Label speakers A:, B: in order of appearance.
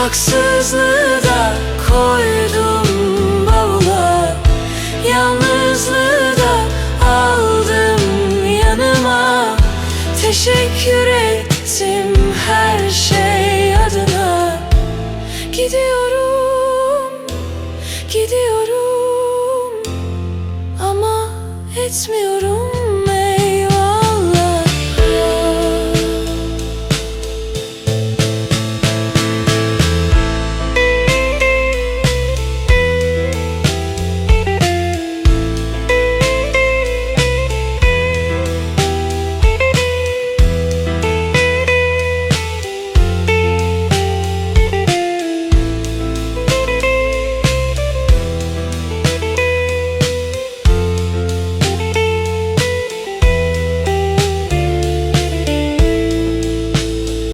A: Haksızlığı da koydum bavula. Yalnızlığı da aldım yanıma. Teşekkür ettim her şey adına. Gidiyorum, gidiyorum. Ama etmiyorum.